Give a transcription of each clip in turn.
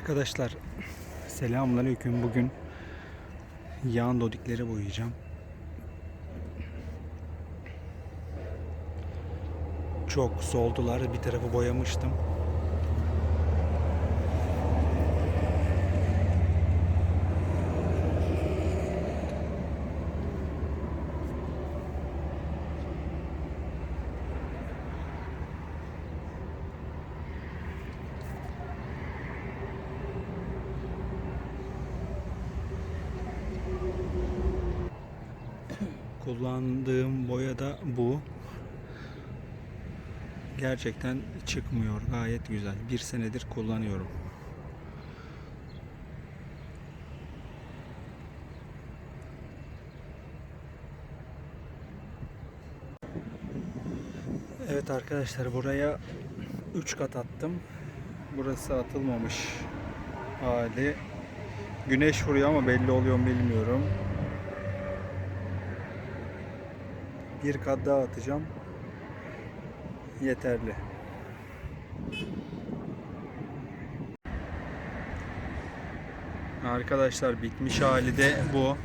Arkadaşlar selamünaleyküm. Bugün yan dodikleri boyayacağım. Çok soldular. Bir tarafı boyamıştım. Kullandığım boya da bu. Gerçekten çıkmıyor. Gayet güzel. Bir senedir kullanıyorum. Evet arkadaşlar buraya 3 kat attım. Burası atılmamış hali. Güneş vuruyor ama belli oluyor mu bilmiyorum. Bir kat daha atacağım. Yeterli. Arkadaşlar bitmiş hali de bu.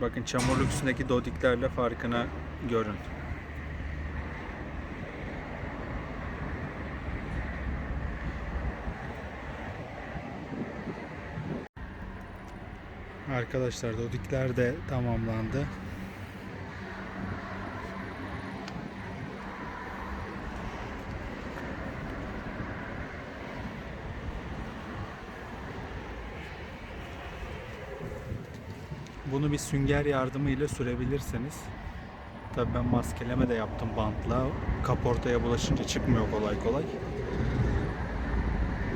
Bakın çamurluk üstündeki dodiklerle farkına görün. Arkadaşlar dodikler de tamamlandı. Bunu bir sünger yardımıyla sürebilirsiniz. Tabii ben maskeleme de yaptım bantla. Kaportaya bulaşınca çıkmıyor kolay kolay.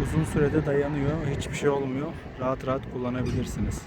Uzun sürede dayanıyor. Hiçbir şey olmuyor. Rahat rahat kullanabilirsiniz.